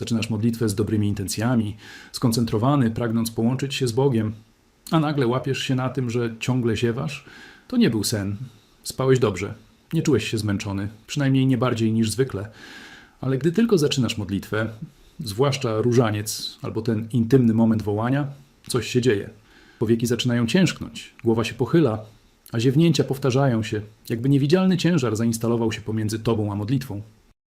Zaczynasz modlitwę z dobrymi intencjami, skoncentrowany, pragnąc połączyć się z Bogiem, a nagle łapiesz się na tym, że ciągle ziewasz. To nie był sen. Spałeś dobrze. Nie czułeś się zmęczony, przynajmniej nie bardziej niż zwykle. Ale gdy tylko zaczynasz modlitwę, zwłaszcza różaniec albo ten intymny moment wołania, coś się dzieje. Powieki zaczynają ciężknąć, głowa się pochyla, a ziewnięcia powtarzają się, jakby niewidzialny ciężar zainstalował się pomiędzy tobą a modlitwą.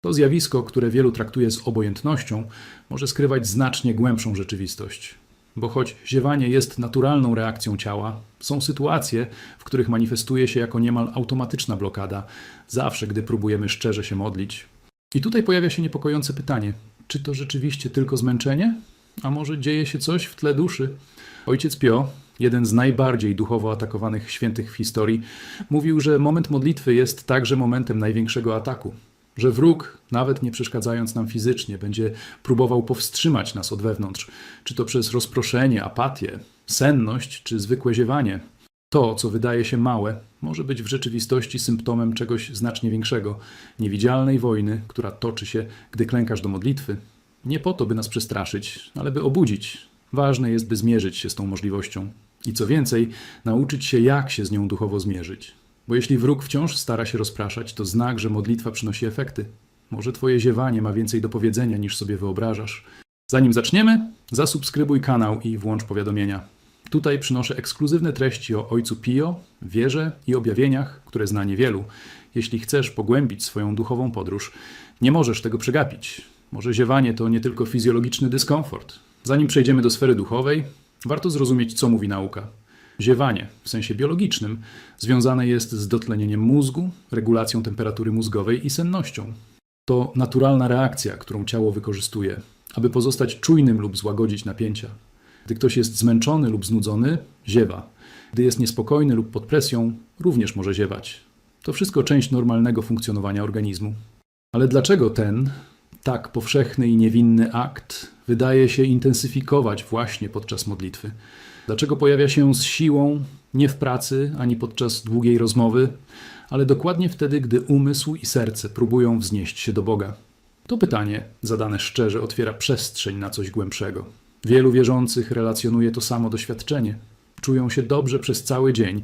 To zjawisko, które wielu traktuje z obojętnością, może skrywać znacznie głębszą rzeczywistość. Bo choć ziewanie jest naturalną reakcją ciała, są sytuacje, w których manifestuje się jako niemal automatyczna blokada, zawsze gdy próbujemy szczerze się modlić. I tutaj pojawia się niepokojące pytanie: czy to rzeczywiście tylko zmęczenie? A może dzieje się coś w tle duszy? Ojciec Pio, jeden z najbardziej duchowo atakowanych świętych w historii, mówił, że moment modlitwy jest także momentem największego ataku. Że wróg, nawet nie przeszkadzając nam fizycznie, będzie próbował powstrzymać nas od wewnątrz, czy to przez rozproszenie, apatię, senność, czy zwykłe ziewanie. To, co wydaje się małe, może być w rzeczywistości symptomem czegoś znacznie większego niewidzialnej wojny, która toczy się, gdy klękasz do modlitwy. Nie po to, by nas przestraszyć, ale by obudzić. Ważne jest, by zmierzyć się z tą możliwością. I co więcej, nauczyć się, jak się z nią duchowo zmierzyć. Bo jeśli wróg wciąż stara się rozpraszać, to znak, że modlitwa przynosi efekty. Może twoje ziewanie ma więcej do powiedzenia niż sobie wyobrażasz. Zanim zaczniemy, zasubskrybuj kanał i włącz powiadomienia. Tutaj przynoszę ekskluzywne treści o Ojcu Pio, wierze i objawieniach, które zna niewielu. Jeśli chcesz pogłębić swoją duchową podróż, nie możesz tego przegapić. Może ziewanie to nie tylko fizjologiczny dyskomfort. Zanim przejdziemy do sfery duchowej, warto zrozumieć, co mówi nauka. Ziewanie, w sensie biologicznym, związane jest z dotlenieniem mózgu, regulacją temperatury mózgowej i sennością. To naturalna reakcja, którą ciało wykorzystuje, aby pozostać czujnym lub złagodzić napięcia. Gdy ktoś jest zmęczony lub znudzony, ziewa. Gdy jest niespokojny lub pod presją, również może ziewać. To wszystko część normalnego funkcjonowania organizmu. Ale dlaczego ten, tak powszechny i niewinny akt wydaje się intensyfikować właśnie podczas modlitwy? Dlaczego pojawia się z siłą, nie w pracy ani podczas długiej rozmowy, ale dokładnie wtedy, gdy umysł i serce próbują wznieść się do Boga? To pytanie, zadane szczerze, otwiera przestrzeń na coś głębszego. Wielu wierzących relacjonuje to samo doświadczenie. Czują się dobrze przez cały dzień,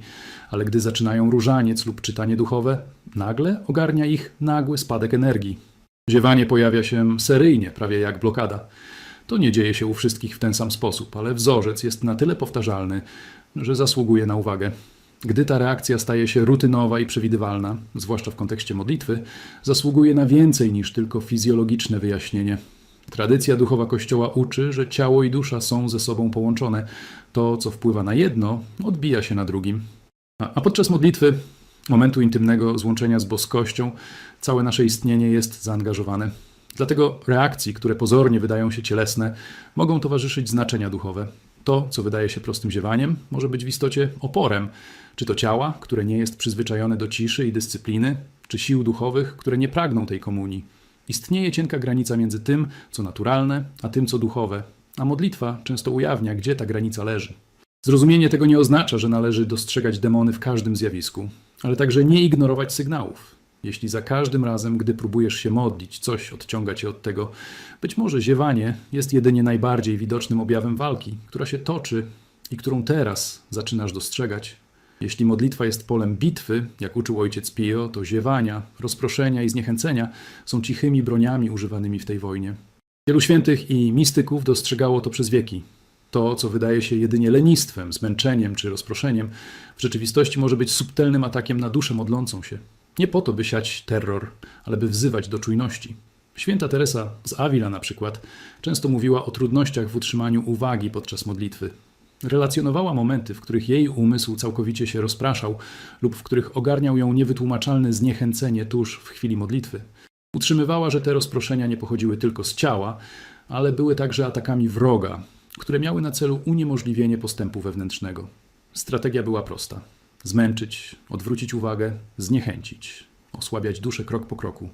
ale gdy zaczynają różaniec lub czytanie duchowe, nagle ogarnia ich nagły spadek energii. Ziewanie pojawia się seryjnie, prawie jak blokada. To nie dzieje się u wszystkich w ten sam sposób, ale wzorzec jest na tyle powtarzalny, że zasługuje na uwagę. Gdy ta reakcja staje się rutynowa i przewidywalna, zwłaszcza w kontekście modlitwy, zasługuje na więcej niż tylko fizjologiczne wyjaśnienie. Tradycja duchowa Kościoła uczy, że ciało i dusza są ze sobą połączone. To, co wpływa na jedno, odbija się na drugim. A, podczas modlitwy, momentu intymnego złączenia z boskością, całe nasze istnienie jest zaangażowane. Dlatego reakcji, które pozornie wydają się cielesne, mogą towarzyszyć znaczenia duchowe. To, co wydaje się prostym ziewaniem, może być w istocie oporem, czy to ciała, które nie jest przyzwyczajone do ciszy i dyscypliny, czy sił duchowych, które nie pragną tej komunii. Istnieje cienka granica między tym, co naturalne, a tym, co duchowe, a modlitwa często ujawnia, gdzie ta granica leży. Zrozumienie tego nie oznacza, że należy dostrzegać demony w każdym zjawisku, ale także nie ignorować sygnałów. Jeśli za każdym razem, gdy próbujesz się modlić, coś odciąga cię od tego, być może ziewanie jest jedynie najbardziej widocznym objawem walki, która się toczy i którą teraz zaczynasz dostrzegać. Jeśli modlitwa jest polem bitwy, jak uczył ojciec Pio, to ziewania, rozproszenia i zniechęcenia są cichymi broniami używanymi w tej wojnie. Wielu świętych i mistyków dostrzegało to przez wieki. To, co wydaje się jedynie lenistwem, zmęczeniem czy rozproszeniem, w rzeczywistości może być subtelnym atakiem na duszę modlącą się. Nie po to, by siać terror, ale by wzywać do czujności. Święta Teresa z Avila na przykład często mówiła o trudnościach w utrzymaniu uwagi podczas modlitwy. Relacjonowała momenty, w których jej umysł całkowicie się rozpraszał lub w których ogarniał ją niewytłumaczalne zniechęcenie tuż w chwili modlitwy. Utrzymywała, że te rozproszenia nie pochodziły tylko z ciała, ale były także atakami wroga, które miały na celu uniemożliwienie postępu wewnętrznego. Strategia była prosta: zmęczyć, odwrócić uwagę, zniechęcić, osłabiać duszę krok po kroku.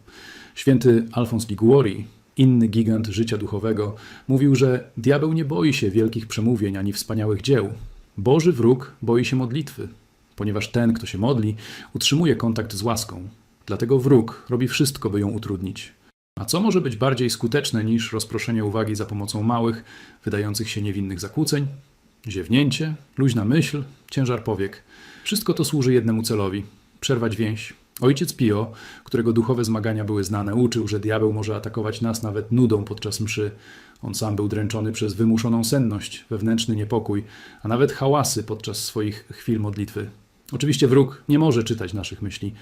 Święty Alfons Liguori, inny gigant życia duchowego, mówił, że diabeł nie boi się wielkich przemówień ani wspaniałych dzieł. Boży wróg boi się modlitwy, ponieważ ten, kto się modli, utrzymuje kontakt z łaską. Dlatego wróg robi wszystko, by ją utrudnić. A co może być bardziej skuteczne niż rozproszenie uwagi za pomocą małych, wydających się niewinnych zakłóceń? Ziewnięcie, luźna myśl, ciężar powiek. Wszystko to służy jednemu celowi przerwać więź. Ojciec Pio, którego duchowe zmagania były znane, uczył, że diabeł może atakować nas nawet nudą podczas mszy. On sam był dręczony przez wymuszoną senność, wewnętrzny niepokój, a nawet hałasy podczas swoich chwil modlitwy. Oczywiście wróg nie może czytać naszych myśli,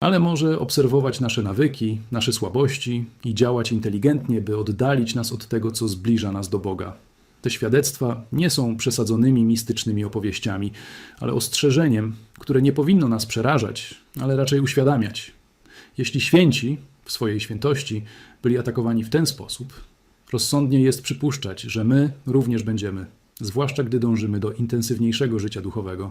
ale może obserwować nasze nawyki, nasze słabości i działać inteligentnie, by oddalić nas od tego, co zbliża nas do Boga. Te świadectwa nie są przesadzonymi mistycznymi opowieściami, ale ostrzeżeniem, które nie powinno nas przerażać, ale raczej uświadamiać. Jeśli święci w swojej świętości byli atakowani w ten sposób, rozsądnie jest przypuszczać, że my również będziemy, zwłaszcza gdy dążymy do intensywniejszego życia duchowego.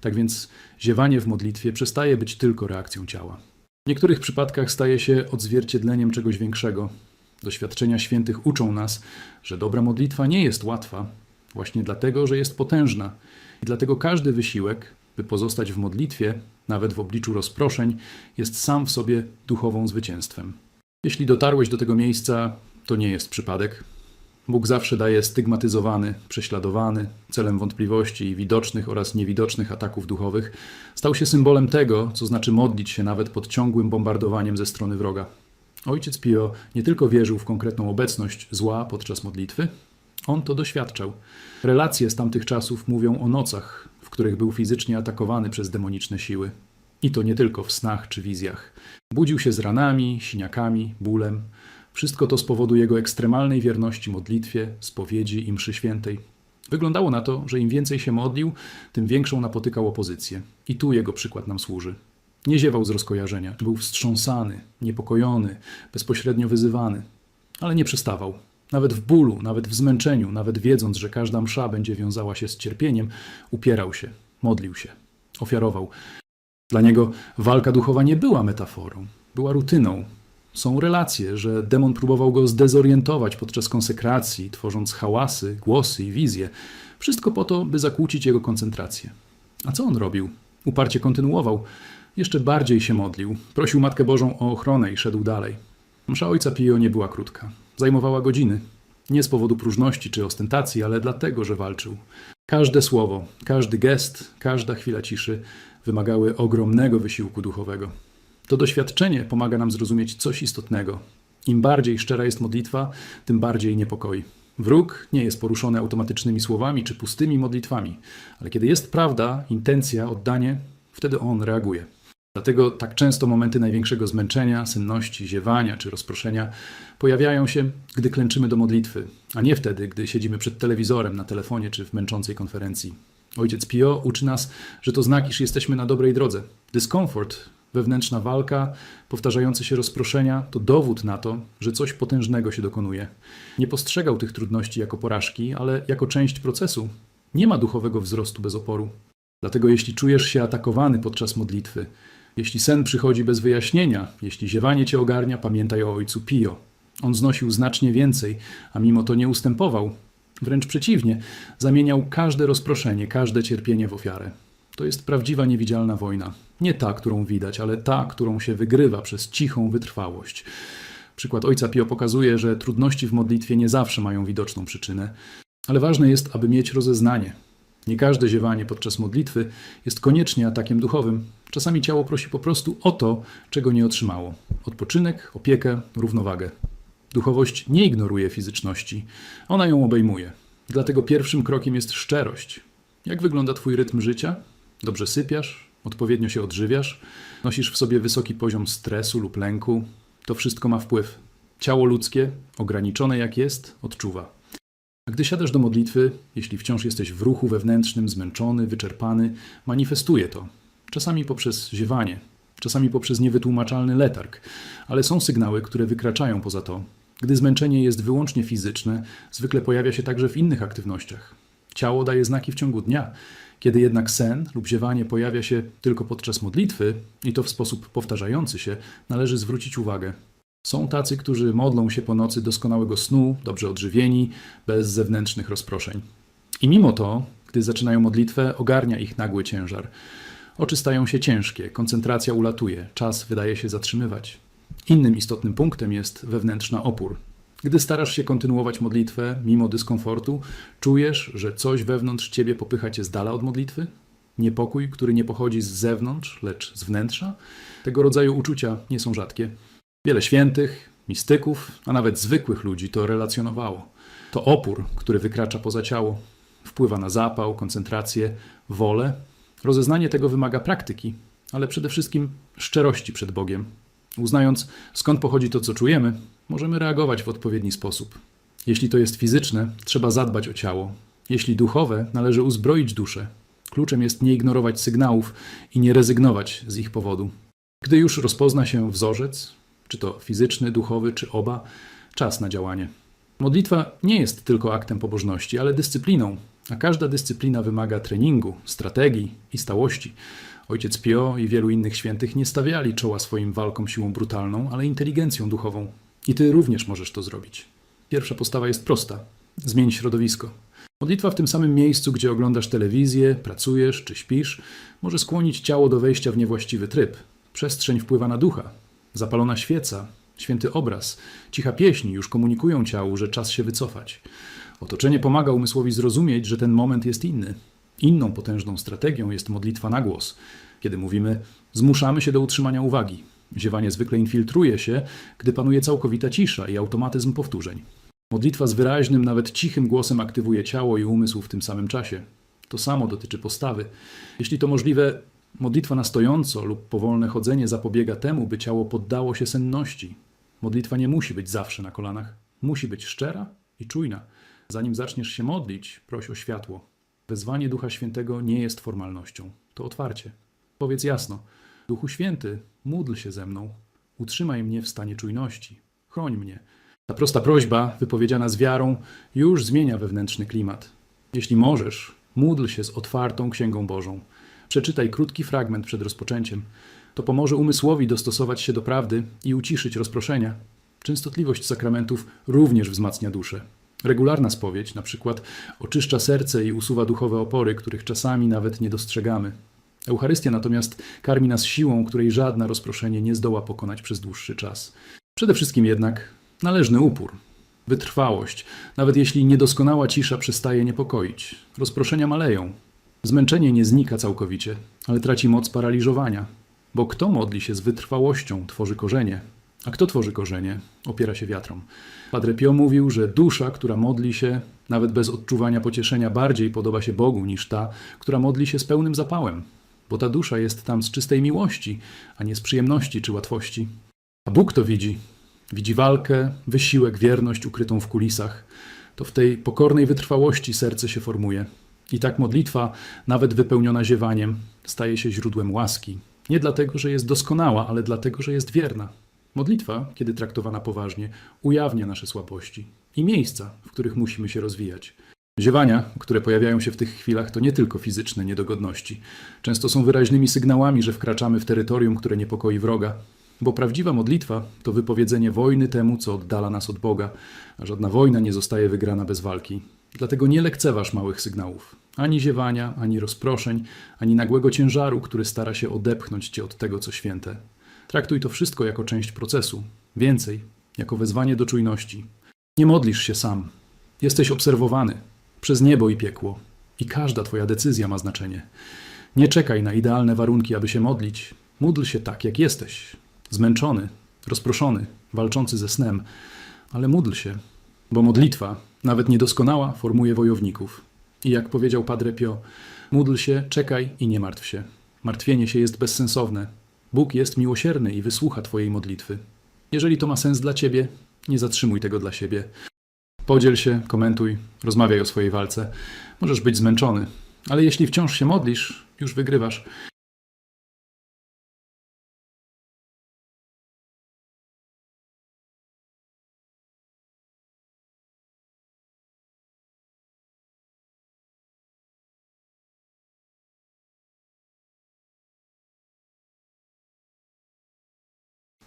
Tak więc ziewanie w modlitwie przestaje być tylko reakcją ciała. W niektórych przypadkach staje się odzwierciedleniem czegoś większego. Doświadczenia świętych uczą nas, że dobra modlitwa nie jest łatwa, właśnie dlatego, że jest potężna. I dlatego każdy wysiłek, by pozostać w modlitwie, nawet w obliczu rozproszeń, jest sam w sobie duchową zwycięstwem. Jeśli dotarłeś do tego miejsca, to nie jest przypadek. Bóg zawsze daje stygmatyzowany, prześladowany, celem wątpliwości i widocznych oraz niewidocznych ataków duchowych, stał się symbolem tego, co znaczy modlić się nawet pod ciągłym bombardowaniem ze strony wroga. Ojciec Pio nie tylko wierzył w konkretną obecność zła podczas modlitwy, on to doświadczał. Relacje z tamtych czasów mówią o nocach, w których był fizycznie atakowany przez demoniczne siły. I to nie tylko w snach czy wizjach. Budził się z ranami, siniakami, bólem. Wszystko to z powodu jego ekstremalnej wierności modlitwie, spowiedzi i mszy świętej. Wyglądało na to, że im więcej się modlił, tym większą napotykał opozycję. I tu jego przykład nam służy. Nie ziewał z rozkojarzenia, był wstrząsany, niepokojony, bezpośrednio wyzywany, ale nie przestawał. Nawet w bólu, nawet w zmęczeniu, nawet wiedząc, że każda msza będzie wiązała się z cierpieniem, upierał się, modlił się, ofiarował. Dla niego walka duchowa nie była metaforą, była rutyną. Są relacje, że demon próbował go zdezorientować podczas konsekracji, tworząc hałasy, głosy i wizje. Wszystko po to, by zakłócić jego koncentrację. A co on robił? Uparcie kontynuował. Jeszcze bardziej się modlił. Prosił Matkę Bożą o ochronę i szedł dalej. Msza ojca Pio nie była krótka. Zajmowała godziny. Nie z powodu próżności czy ostentacji, ale dlatego, że walczył. Każde słowo, każdy gest, każda chwila ciszy wymagały ogromnego wysiłku duchowego. To doświadczenie pomaga nam zrozumieć coś istotnego. Im bardziej szczera jest modlitwa, tym bardziej niepokoi. Wróg nie jest poruszony automatycznymi słowami czy pustymi modlitwami, ale kiedy jest prawda, intencja, oddanie, wtedy on reaguje. Dlatego tak często momenty największego zmęczenia, senności, ziewania czy rozproszenia pojawiają się, gdy klęczymy do modlitwy, a nie wtedy, gdy siedzimy przed telewizorem, na telefonie czy w męczącej konferencji. Ojciec Pio uczy nas, że to znak, iż jesteśmy na dobrej drodze. Dyskomfort, wewnętrzna walka, powtarzające się rozproszenia to dowód na to, że coś potężnego się dokonuje. Nie postrzegał tych trudności jako porażki, ale jako część procesu. Nie ma duchowego wzrostu bez oporu. Dlatego jeśli czujesz się atakowany podczas modlitwy, jeśli sen przychodzi bez wyjaśnienia, jeśli ziewanie cię ogarnia, pamiętaj o ojcu Pio. On znosił znacznie więcej, a mimo to nie ustępował. Wręcz przeciwnie, zamieniał każde rozproszenie, każde cierpienie w ofiarę. To jest prawdziwa niewidzialna wojna. Nie ta, którą widać, ale ta, którą się wygrywa przez cichą wytrwałość. Przykład ojca Pio pokazuje, że trudności w modlitwie nie zawsze mają widoczną przyczynę, ale ważne jest, aby mieć rozeznanie. Nie każde ziewanie podczas modlitwy jest koniecznie atakiem duchowym. Czasami ciało prosi po prostu o to, czego nie otrzymało: odpoczynek, opiekę, równowagę. Duchowość nie ignoruje fizyczności, ona ją obejmuje. Dlatego pierwszym krokiem jest szczerość. Jak wygląda Twój rytm życia? Dobrze sypiasz? Odpowiednio się odżywiasz? Nosisz w sobie wysoki poziom stresu lub lęku? To wszystko ma wpływ. Ciało ludzkie, ograniczone jak jest, odczuwa. A gdy siadasz do modlitwy, jeśli wciąż jesteś w ruchu wewnętrznym, zmęczony, wyczerpany, manifestuje to. Czasami poprzez ziewanie, czasami poprzez niewytłumaczalny letarg, ale są sygnały, które wykraczają poza to. Gdy zmęczenie jest wyłącznie fizyczne, zwykle pojawia się także w innych aktywnościach. Ciało daje znaki w ciągu dnia. Kiedy jednak sen lub ziewanie pojawia się tylko podczas modlitwy, i to w sposób powtarzający się, należy zwrócić uwagę. Są tacy, którzy modlą się po nocy doskonałego snu, dobrze odżywieni, bez zewnętrznych rozproszeń. I mimo to, gdy zaczynają modlitwę, ogarnia ich nagły ciężar. Oczy stają się ciężkie, koncentracja ulatuje, czas wydaje się zatrzymywać. Innym istotnym punktem jest wewnętrzna opór. Gdy starasz się kontynuować modlitwę mimo dyskomfortu, czujesz, że coś wewnątrz ciebie popycha cię z dala od modlitwy? Niepokój, który nie pochodzi z zewnątrz, lecz z wnętrza? Tego rodzaju uczucia nie są rzadkie. Wiele świętych, mistyków, a nawet zwykłych ludzi to relacjonowało. To opór, który wykracza poza ciało, wpływa na zapał, koncentrację, wolę. Rozeznanie tego wymaga praktyki, ale przede wszystkim szczerości przed Bogiem. Uznając, skąd pochodzi to, co czujemy, możemy reagować w odpowiedni sposób. Jeśli to jest fizyczne, trzeba zadbać o ciało. Jeśli duchowe, należy uzbroić duszę. Kluczem jest nie ignorować sygnałów i nie rezygnować z ich powodu. Gdy już rozpozna się wzorzec, czy to fizyczny, duchowy, czy oba, czas na działanie. Modlitwa nie jest tylko aktem pobożności, ale dyscypliną, a każda dyscyplina wymaga treningu, strategii i stałości. Ojciec Pio i wielu innych świętych nie stawiali czoła swoim walkom siłą brutalną, ale inteligencją duchową. I ty również możesz to zrobić. Pierwsza postawa jest prosta: zmień środowisko. Modlitwa w tym samym miejscu, gdzie oglądasz telewizję, pracujesz czy śpisz, może skłonić ciało do wejścia w niewłaściwy tryb. Przestrzeń wpływa na ducha. Zapalona świeca, święty obraz, cicha pieśń już komunikują ciału, że czas się wycofać. Otoczenie pomaga umysłowi zrozumieć, że ten moment jest inny. Inną potężną strategią jest modlitwa na głos. Kiedy mówimy, zmuszamy się do utrzymania uwagi. Ziewanie zwykle infiltruje się, gdy panuje całkowita cisza i automatyzm powtórzeń. Modlitwa z wyraźnym, nawet cichym głosem aktywuje ciało i umysł w tym samym czasie. To samo dotyczy postawy. Jeśli to możliwe, modlitwa na stojąco lub powolne chodzenie zapobiega temu, by ciało poddało się senności. Modlitwa nie musi być zawsze na kolanach. Musi być szczera i czujna. Zanim zaczniesz się modlić, proś o światło. Wezwanie Ducha Świętego nie jest formalnością, to otwarcie. Powiedz jasno: Duchu Święty, módl się ze mną, utrzymaj mnie w stanie czujności, chroń mnie. Ta prosta prośba, wypowiedziana z wiarą, już zmienia wewnętrzny klimat. Jeśli możesz, módl się z otwartą Księgą Bożą. Przeczytaj krótki fragment przed rozpoczęciem. To pomoże umysłowi dostosować się do prawdy i uciszyć rozproszenia. Częstotliwość sakramentów również wzmacnia duszę. Regularna spowiedź, na przykład, oczyszcza serce i usuwa duchowe opory, których czasami nawet nie dostrzegamy. Eucharystia natomiast karmi nas siłą, której żadne rozproszenie nie zdoła pokonać przez dłuższy czas. Przede wszystkim jednak należny upór, wytrwałość, nawet jeśli niedoskonała cisza przestaje niepokoić. Rozproszenia maleją. Zmęczenie nie znika całkowicie, ale traci moc paraliżowania. Bo kto modli się z wytrwałością, tworzy korzenie, a kto tworzy korzenie, opiera się wiatrom. Padre Pio mówił, że dusza, która modli się, nawet bez odczuwania pocieszenia, bardziej podoba się Bogu niż ta, która modli się z pełnym zapałem, bo ta dusza jest tam z czystej miłości, a nie z przyjemności czy łatwości. A Bóg to widzi. Widzi walkę, wysiłek, wierność ukrytą w kulisach. To w tej pokornej wytrwałości serce się formuje. I tak modlitwa, nawet wypełniona ziewaniem, staje się źródłem łaski. Nie dlatego, że jest doskonała, ale dlatego, że jest wierna. Modlitwa, kiedy traktowana poważnie, ujawnia nasze słabości i miejsca, w których musimy się rozwijać. Ziewania, które pojawiają się w tych chwilach, to nie tylko fizyczne niedogodności. Często są wyraźnymi sygnałami, że wkraczamy w terytorium, które niepokoi wroga. Bo prawdziwa modlitwa to wypowiedzenie wojny temu, co oddala nas od Boga, a żadna wojna nie zostaje wygrana bez walki. Dlatego nie lekceważ małych sygnałów. Ani ziewania, ani rozproszeń, ani nagłego ciężaru, który stara się odepchnąć cię od tego, co święte. Traktuj to wszystko jako część procesu. Więcej, jako wezwanie do czujności. Nie modlisz się sam. Jesteś obserwowany przez niebo i piekło. I każda Twoja decyzja ma znaczenie. Nie czekaj na idealne warunki, aby się modlić. Módl się tak, jak jesteś. Zmęczony, rozproszony, walczący ze snem. Ale módl się, bo modlitwa, nawet niedoskonała, formuje wojowników. I jak powiedział Padre Pio, módl się, czekaj i nie martw się. Martwienie się jest bezsensowne. Bóg jest miłosierny i wysłucha Twojej modlitwy. Jeżeli to ma sens dla Ciebie, nie zatrzymuj tego dla siebie. Podziel się, komentuj, rozmawiaj o swojej walce. Możesz być zmęczony, ale jeśli wciąż się modlisz, już wygrywasz.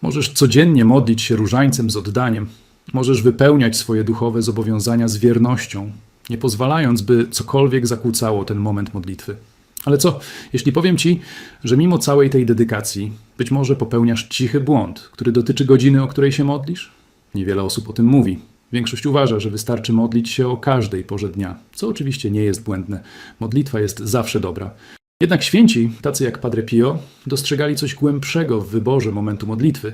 Możesz codziennie modlić się różańcem z oddaniem. Możesz wypełniać swoje duchowe zobowiązania z wiernością, nie pozwalając, by cokolwiek zakłócało ten moment modlitwy. Ale co, jeśli powiem ci, że mimo całej tej dedykacji, być może popełniasz cichy błąd, który dotyczy godziny, o której się modlisz? Niewiele osób o tym mówi. Większość uważa, że wystarczy modlić się o każdej porze dnia, co oczywiście nie jest błędne. Modlitwa jest zawsze dobra. Jednak święci, tacy jak Padre Pio, dostrzegali coś głębszego w wyborze momentu modlitwy.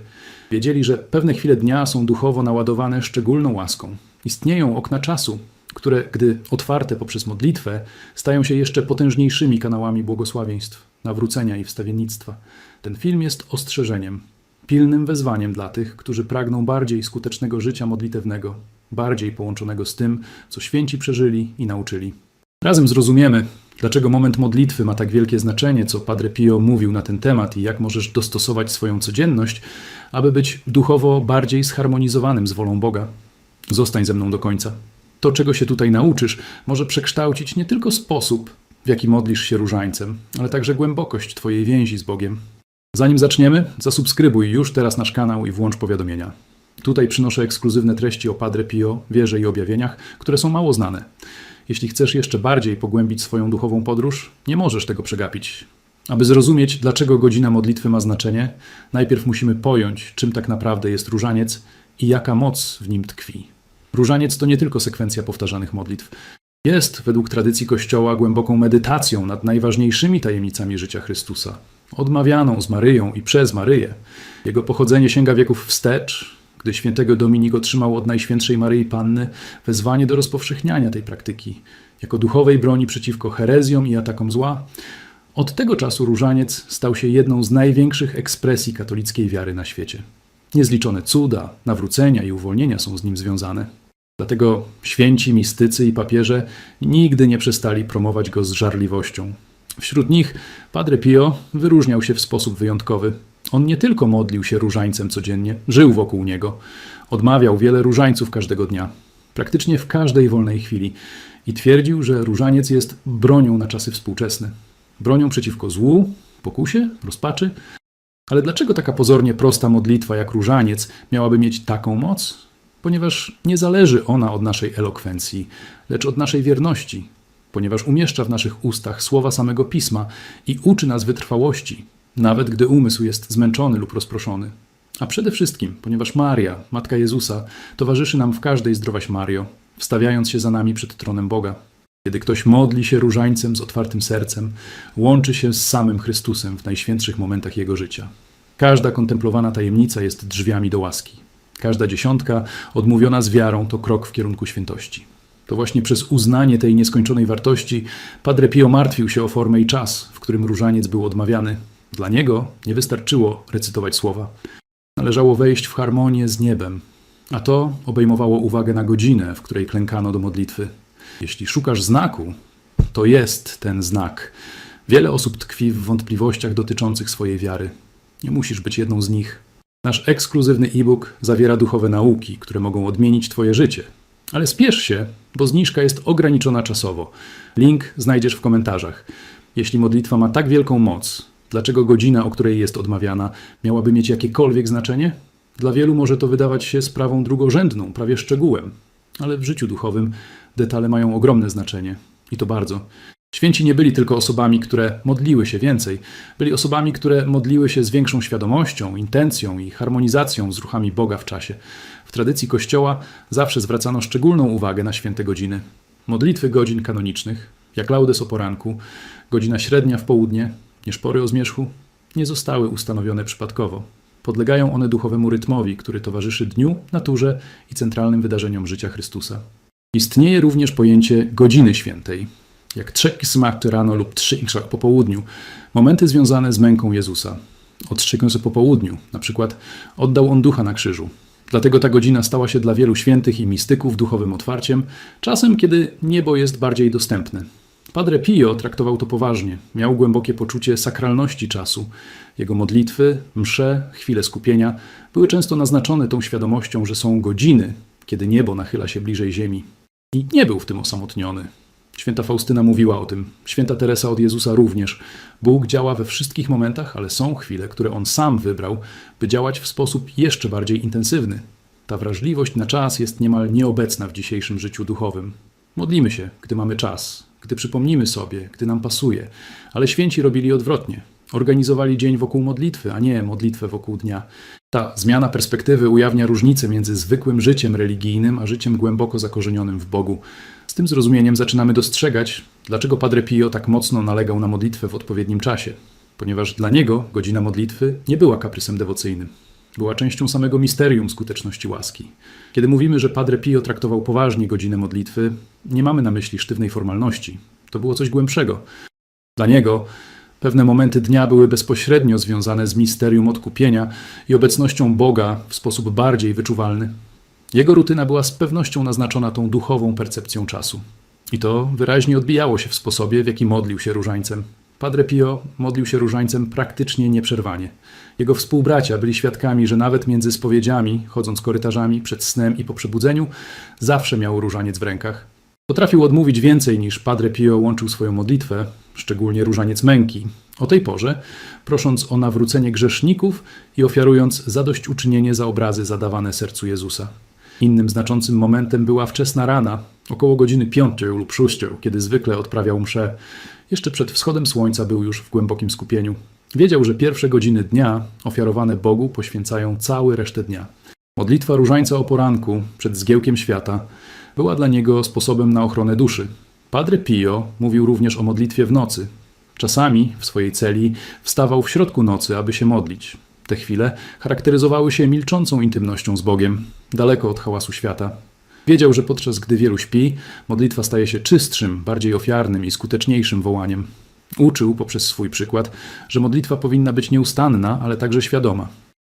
Wiedzieli, że pewne chwile dnia są duchowo naładowane szczególną łaską. Istnieją okna czasu, które, gdy otwarte poprzez modlitwę, stają się jeszcze potężniejszymi kanałami błogosławieństw, nawrócenia i wstawiennictwa. Ten film jest ostrzeżeniem, pilnym wezwaniem dla tych, którzy pragną bardziej skutecznego życia modlitewnego, bardziej połączonego z tym, co święci przeżyli i nauczyli. Razem zrozumiemy, dlaczego moment modlitwy ma tak wielkie znaczenie, co Padre Pio mówił na ten temat i jak możesz dostosować swoją codzienność, aby być duchowo bardziej zharmonizowanym z wolą Boga. Zostań ze mną do końca. To, czego się tutaj nauczysz, może przekształcić nie tylko sposób, w jaki modlisz się różańcem, ale także głębokość Twojej więzi z Bogiem. Zanim zaczniemy, zasubskrybuj już teraz nasz kanał i włącz powiadomienia. Tutaj przynoszę ekskluzywne treści o Padre Pio, wierze i objawieniach, które są mało znane. Jeśli chcesz jeszcze bardziej pogłębić swoją duchową podróż, nie możesz tego przegapić. Aby zrozumieć, dlaczego godzina modlitwy ma znaczenie, najpierw musimy pojąć, czym tak naprawdę jest różaniec i jaka moc w nim tkwi. Różaniec to nie tylko sekwencja powtarzanych modlitw. Jest, według tradycji Kościoła, głęboką medytacją nad najważniejszymi tajemnicami życia Chrystusa, odmawianą z Maryją i przez Maryję. Jego pochodzenie sięga wieków wstecz, gdy świętego Dominik otrzymał od Najświętszej Maryi Panny wezwanie do rozpowszechniania tej praktyki jako duchowej broni przeciwko herezjom i atakom zła. Od tego czasu różaniec stał się jedną z największych ekspresji katolickiej wiary na świecie. Niezliczone cuda, nawrócenia i uwolnienia są z nim związane. Dlatego święci, mistycy i papieże nigdy nie przestali promować go z żarliwością. Wśród nich Padre Pio wyróżniał się w sposób wyjątkowy. On nie tylko modlił się różańcem codziennie, żył wokół niego, odmawiał wiele różańców każdego dnia, praktycznie w każdej wolnej chwili i twierdził, że różaniec jest bronią na czasy współczesne. Bronią przeciwko złu, pokusie, rozpaczy. Ale dlaczego taka pozornie prosta modlitwa jak różaniec miałaby mieć taką moc? Ponieważ nie zależy ona od naszej elokwencji, lecz od naszej wierności, ponieważ umieszcza w naszych ustach słowa samego pisma i uczy nas wytrwałości, nawet gdy umysł jest zmęczony lub rozproszony. A przede wszystkim, ponieważ Maria, Matka Jezusa, towarzyszy nam w każdej zdrowaś Mario, wstawiając się za nami przed tronem Boga. Kiedy ktoś modli się różańcem z otwartym sercem, łączy się z samym Chrystusem w najświętszych momentach jego życia. Każda kontemplowana tajemnica jest drzwiami do łaski. Każda dziesiątka odmówiona z wiarą to krok w kierunku świętości. To właśnie przez uznanie tej nieskończonej wartości Padre Pio martwił się o formę i czas, w którym różaniec był odmawiany. Dla niego nie wystarczyło recytować słowa. Należało wejść w harmonię z niebem, a to obejmowało uwagę na godzinę, w której klękano do modlitwy. Jeśli szukasz znaku, to jest ten znak. Wiele osób tkwi w wątpliwościach dotyczących swojej wiary. Nie musisz być jedną z nich. Nasz ekskluzywny e-book zawiera duchowe nauki, które mogą odmienić Twoje życie. Ale spiesz się, bo zniżka jest ograniczona czasowo. Link znajdziesz w komentarzach. Jeśli modlitwa ma tak wielką moc, dlaczego godzina, o której jest odmawiana, miałaby mieć jakiekolwiek znaczenie? Dla wielu może to wydawać się sprawą drugorzędną, prawie szczegółem, ale w życiu duchowym detale mają ogromne znaczenie i to bardzo. Święci nie byli tylko osobami, które modliły się więcej, byli osobami, które modliły się z większą świadomością, intencją i harmonizacją z ruchami Boga w czasie. W tradycji Kościoła zawsze zwracano szczególną uwagę na święte godziny. Modlitwy godzin kanonicznych, jak laudes o poranku, godzina średnia w południe, nieszpory o zmierzchu, nie zostały ustanowione przypadkowo. Podlegają one duchowemu rytmowi, który towarzyszy dniu, naturze i centralnym wydarzeniom życia Chrystusa. Istnieje również pojęcie godziny świętej, jak trzech kismach rano lub trzy inkrzach po południu, momenty związane z męką Jezusa. O po południu, na przykład oddał on ducha na krzyżu. Dlatego ta godzina stała się dla wielu świętych i mistyków duchowym otwarciem, czasem kiedy niebo jest bardziej dostępne. Padre Pio traktował to poważnie, miał głębokie poczucie sakralności czasu. Jego modlitwy, msze, chwile skupienia były często naznaczone tą świadomością, że są godziny, kiedy niebo nachyla się bliżej ziemi. I nie był w tym osamotniony. Święta Faustyna mówiła o tym, święta Teresa od Jezusa również. Bóg działa we wszystkich momentach, ale są chwile, które On sam wybrał, by działać w sposób jeszcze bardziej intensywny. Ta wrażliwość na czas jest niemal nieobecna w dzisiejszym życiu duchowym. Modlimy się, gdy mamy czas, gdy przypomnimy sobie, gdy nam pasuje, ale święci robili odwrotnie. Organizowali dzień wokół modlitwy, a nie modlitwę wokół dnia. Ta zmiana perspektywy ujawnia różnicę między zwykłym życiem religijnym a życiem głęboko zakorzenionym w Bogu. Z tym zrozumieniem zaczynamy dostrzegać, dlaczego Padre Pio tak mocno nalegał na modlitwę w odpowiednim czasie. Ponieważ dla niego godzina modlitwy nie była kaprysem dewocyjnym. Była częścią samego misterium skuteczności łaski. Kiedy mówimy, że Padre Pio traktował poważnie godzinę modlitwy, nie mamy na myśli sztywnej formalności. To było coś głębszego. Dla niego pewne momenty dnia były bezpośrednio związane z misterium odkupienia i obecnością Boga w sposób bardziej wyczuwalny. Jego rutyna była z pewnością naznaczona tą duchową percepcją czasu. I to wyraźnie odbijało się w sposobie, w jaki modlił się różańcem. Padre Pio modlił się różańcem praktycznie nieprzerwanie. Jego współbracia byli świadkami, że nawet między spowiedziami, chodząc korytarzami, przed snem i po przebudzeniu, zawsze miał różaniec w rękach. Potrafił odmówić więcej niż Padre Pio łączył swoją modlitwę, szczególnie różaniec męki, o tej porze, prosząc o nawrócenie grzeszników i ofiarując zadośćuczynienie za obrazy zadawane sercu Jezusa. Innym znaczącym momentem była wczesna rana, około godziny piątej lub szóstej, kiedy zwykle odprawiał mszę. Jeszcze przed wschodem słońca był już w głębokim skupieniu. Wiedział, że pierwsze godziny dnia ofiarowane Bogu poświęcają cały resztę dnia. Modlitwa różańca o poranku, przed zgiełkiem świata, była dla niego sposobem na ochronę duszy. Padre Pio mówił również o modlitwie w nocy. Czasami w swojej celi wstawał w środku nocy, aby się modlić. Te chwile charakteryzowały się milczącą intymnością z Bogiem, daleko od hałasu świata. Wiedział, że podczas gdy wielu śpi, modlitwa staje się czystszym, bardziej ofiarnym i skuteczniejszym wołaniem. Uczył poprzez swój przykład, że modlitwa powinna być nieustanna, ale także świadoma.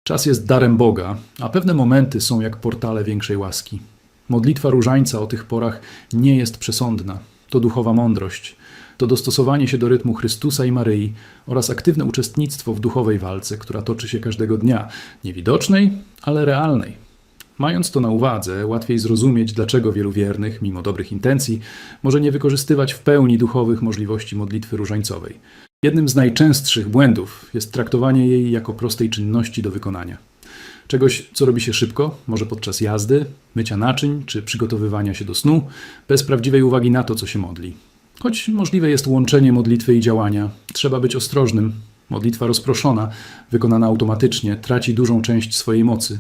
Czas jest darem Boga, a pewne momenty są jak portale większej łaski. Modlitwa różańca o tych porach nie jest przesądna. To duchowa mądrość. To dostosowanie się do rytmu Chrystusa i Maryi oraz aktywne uczestnictwo w duchowej walce, która toczy się każdego dnia, niewidocznej, ale realnej. Mając to na uwadze, łatwiej zrozumieć, dlaczego wielu wiernych, mimo dobrych intencji, może nie wykorzystywać w pełni duchowych możliwości modlitwy różańcowej. Jednym z najczęstszych błędów jest traktowanie jej jako prostej czynności do wykonania. Czegoś, co robi się szybko, może podczas jazdy, mycia naczyń czy przygotowywania się do snu, bez prawdziwej uwagi na to, co się modli. Choć możliwe jest łączenie modlitwy i działania, trzeba być ostrożnym. Modlitwa rozproszona, wykonana automatycznie, traci dużą część swojej mocy.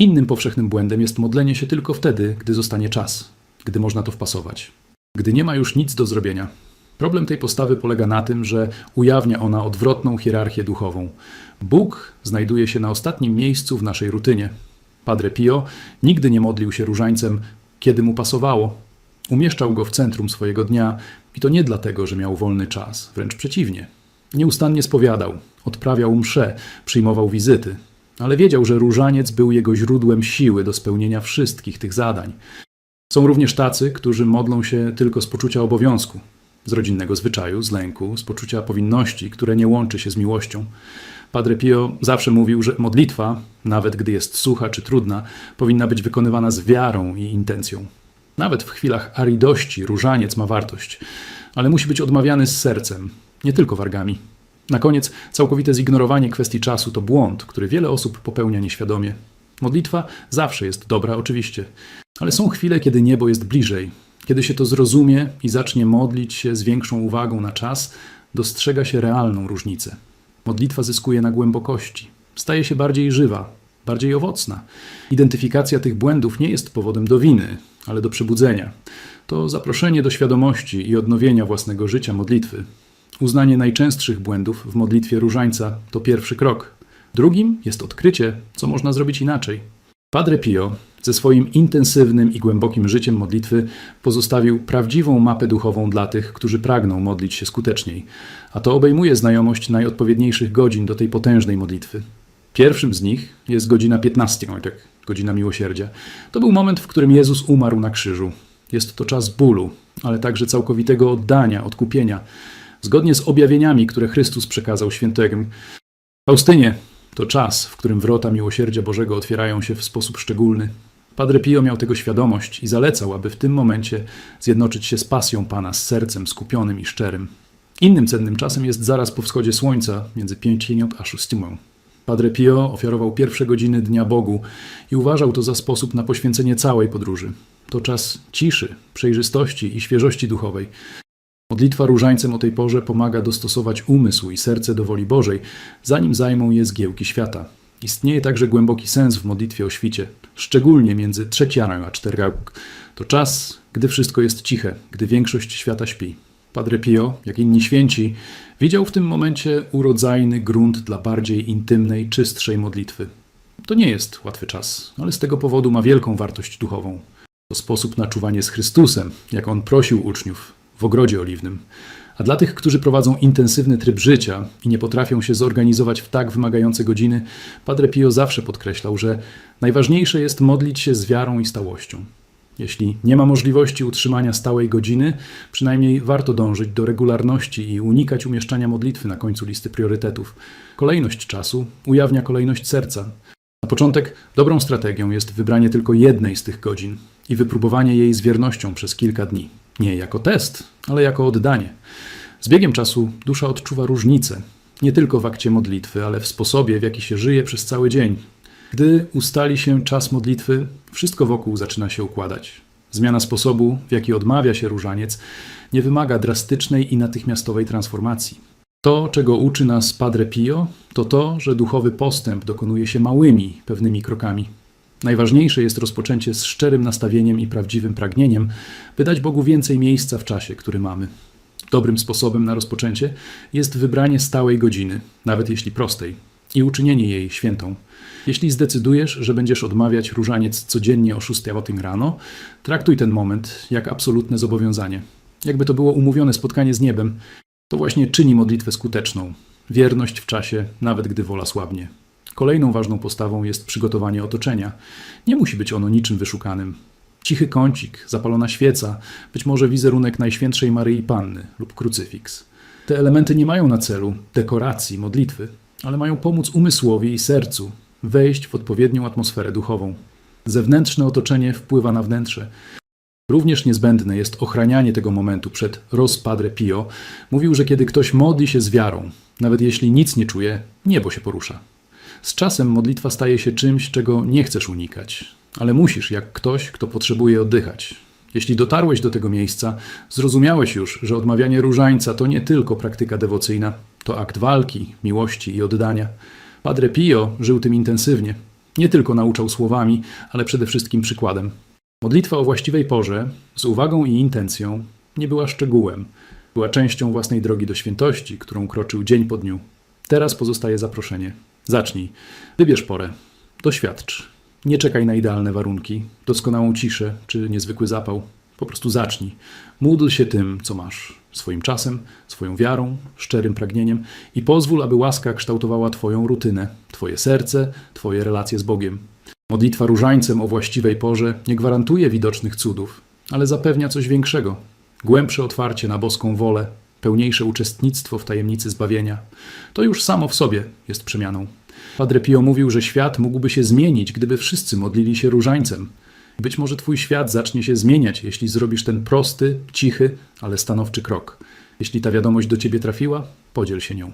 Innym powszechnym błędem jest modlenie się tylko wtedy, gdy zostanie czas, gdy można to wpasować, gdy nie ma już nic do zrobienia. Problem tej postawy polega na tym, że ujawnia ona odwrotną hierarchię duchową. Bóg znajduje się na ostatnim miejscu w naszej rutynie. Padre Pio nigdy nie modlił się różańcem, kiedy mu pasowało. Umieszczał go w centrum swojego dnia i to nie dlatego, że miał wolny czas, wręcz przeciwnie. Nieustannie spowiadał, odprawiał msze, przyjmował wizyty, ale wiedział, że różaniec był jego źródłem siły do spełnienia wszystkich tych zadań. Są również tacy, którzy modlą się tylko z poczucia obowiązku, z rodzinnego zwyczaju, z lęku, z poczucia powinności, które nie łączy się z miłością. Padre Pio zawsze mówił, że modlitwa, nawet gdy jest sucha czy trudna, powinna być wykonywana z wiarą i intencją. Nawet w chwilach aridości różaniec ma wartość, ale musi być odmawiany z sercem, nie tylko wargami. Na koniec, całkowite zignorowanie kwestii czasu to błąd, który wiele osób popełnia nieświadomie. Modlitwa zawsze jest dobra, oczywiście, ale są chwile, kiedy niebo jest bliżej. Kiedy się to zrozumie i zacznie modlić się z większą uwagą na czas, dostrzega się realną różnicę. Modlitwa zyskuje na głębokości, staje się bardziej żywa, bardziej owocna. Identyfikacja tych błędów nie jest powodem do winy, ale do przebudzenia. To zaproszenie do świadomości i odnowienia własnego życia modlitwy. Uznanie najczęstszych błędów w modlitwie różańca to pierwszy krok. Drugim jest odkrycie, co można zrobić inaczej. Padre Pio ze swoim intensywnym i głębokim życiem modlitwy pozostawił prawdziwą mapę duchową dla tych, którzy pragną modlić się skuteczniej, a to obejmuje znajomość najodpowiedniejszych godzin do tej potężnej modlitwy. Pierwszym z nich jest godzina 15, tak, godzina miłosierdzia. To był moment, w którym Jezus umarł na krzyżu. Jest to czas bólu, ale także całkowitego oddania, odkupienia, zgodnie z objawieniami, które Chrystus przekazał świętym. Faustynie, to czas, w którym wrota miłosierdzia Bożego otwierają się w sposób szczególny. Padre Pio miał tego świadomość i zalecał, aby w tym momencie zjednoczyć się z pasją Pana, z sercem skupionym i szczerym. Innym cennym czasem jest zaraz po wschodzie słońca, między pięcią a szóstymą. Padre Pio ofiarował pierwsze godziny dnia Bogu i uważał to za sposób na poświęcenie całej podróży. To czas ciszy, przejrzystości i świeżości duchowej. Modlitwa różańcem o tej porze pomaga dostosować umysł i serce do woli Bożej, zanim zajmą je zgiełki świata. Istnieje także głęboki sens w modlitwie o świcie, szczególnie między trzeciarą a cztergałk. To czas, gdy wszystko jest ciche, gdy większość świata śpi. Padre Pio, jak inni święci, widział w tym momencie urodzajny grunt dla bardziej intymnej, czystszej modlitwy. To nie jest łatwy czas, ale z tego powodu ma wielką wartość duchową. To sposób na czuwanie z Chrystusem, jak on prosił uczniów w ogrodzie oliwnym. A dla tych, którzy prowadzą intensywny tryb życia i nie potrafią się zorganizować w tak wymagające godziny, Padre Pio zawsze podkreślał, że najważniejsze jest modlić się z wiarą i stałością. Jeśli nie ma możliwości utrzymania stałej godziny, przynajmniej warto dążyć do regularności i unikać umieszczania modlitwy na końcu listy priorytetów. Kolejność czasu ujawnia kolejność serca. Na początek dobrą strategią jest wybranie tylko jednej z tych godzin i wypróbowanie jej z wiernością przez kilka dni. Nie jako test, ale jako oddanie. Z biegiem czasu dusza odczuwa różnice, nie tylko w akcie modlitwy, ale w sposobie, w jaki się żyje przez cały dzień. Gdy ustali się czas modlitwy, wszystko wokół zaczyna się układać. Zmiana sposobu, w jaki odmawia się różaniec, nie wymaga drastycznej i natychmiastowej transformacji. To, czego uczy nas Padre Pio, to to, że duchowy postęp dokonuje się małymi, pewnymi krokami. Najważniejsze jest rozpoczęcie z szczerym nastawieniem i prawdziwym pragnieniem, by dać Bogu więcej miejsca w czasie, który mamy. Dobrym sposobem na rozpoczęcie jest wybranie stałej godziny, nawet jeśli prostej, i uczynienie jej świętą. Jeśli zdecydujesz, że będziesz odmawiać różaniec codziennie o 6 rano, traktuj ten moment jak absolutne zobowiązanie. Jakby to było umówione spotkanie z niebem, to właśnie czyni modlitwę skuteczną. Wierność w czasie, nawet gdy wola słabnie. Kolejną ważną postawą jest przygotowanie otoczenia. Nie musi być ono niczym wyszukanym. Cichy kącik, zapalona świeca, być może wizerunek Najświętszej Maryi Panny lub krucyfiks. Te elementy nie mają na celu dekoracji modlitwy, ale mają pomóc umysłowi i sercu wejść w odpowiednią atmosferę duchową. Zewnętrzne otoczenie wpływa na wnętrze. Również niezbędne jest ochranianie tego momentu przed rozpadre Pio. Mówił, że kiedy ktoś modli się z wiarą, nawet jeśli nic nie czuje, niebo się porusza. Z czasem modlitwa staje się czymś, czego nie chcesz unikać, ale musisz, jak ktoś, kto potrzebuje oddychać. Jeśli dotarłeś do tego miejsca, zrozumiałeś już, że odmawianie różańca to nie tylko praktyka dewocyjna, to akt walki, miłości i oddania. Padre Pio żył tym intensywnie. Nie tylko nauczał słowami, ale przede wszystkim przykładem. Modlitwa o właściwej porze, z uwagą i intencją, nie była szczegółem. Była częścią własnej drogi do świętości, którą kroczył dzień po dniu. Teraz pozostaje zaproszenie. Zacznij. Wybierz porę. Doświadcz. Nie czekaj na idealne warunki, doskonałą ciszę czy niezwykły zapał. Po prostu zacznij. Módl się tym, co masz. Swoim czasem, swoją wiarą, szczerym pragnieniem i pozwól, aby łaska kształtowała Twoją rutynę, Twoje serce, Twoje relacje z Bogiem. Modlitwa różańcem o właściwej porze nie gwarantuje widocznych cudów, ale zapewnia coś większego. Głębsze otwarcie na boską wolę, pełniejsze uczestnictwo w tajemnicy zbawienia. To już samo w sobie jest przemianą. Padre Pio mówił, że świat mógłby się zmienić, gdyby wszyscy modlili się różańcem. Być może twój świat zacznie się zmieniać, jeśli zrobisz ten prosty, cichy, ale stanowczy krok. Jeśli ta wiadomość do ciebie trafiła, podziel się nią.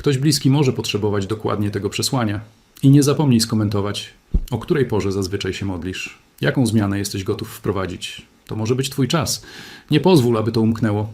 Ktoś bliski może potrzebować dokładnie tego przesłania. I nie zapomnij skomentować, o której porze zazwyczaj się modlisz, jaką zmianę jesteś gotów wprowadzić. To może być twój czas. Nie pozwól, aby to umknęło.